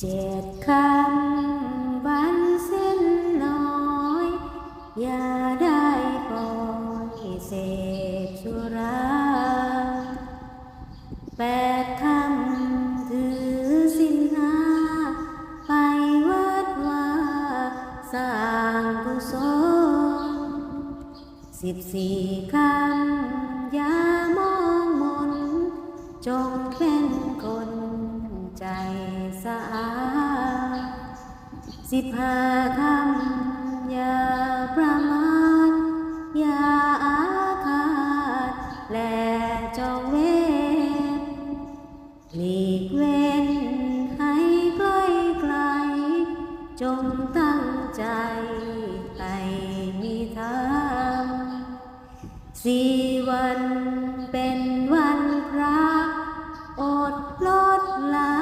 เจ็ดคำวันเส้นน้อย อย่าได้ปล่อยเสพสุราแปดคำถือสินห้าไปวัดว่าสร้างกุศลสิบสี่คำอย่ามองมน จงเป็นคนใจ สิบห้าธรำอย่าประมาทอย่าอาฆาตและจองเวรหลีกเว้นให้ใกล้ไกล จงตั้งใจใปมีธรรมสี่วันเป็นวันพระอดลดละ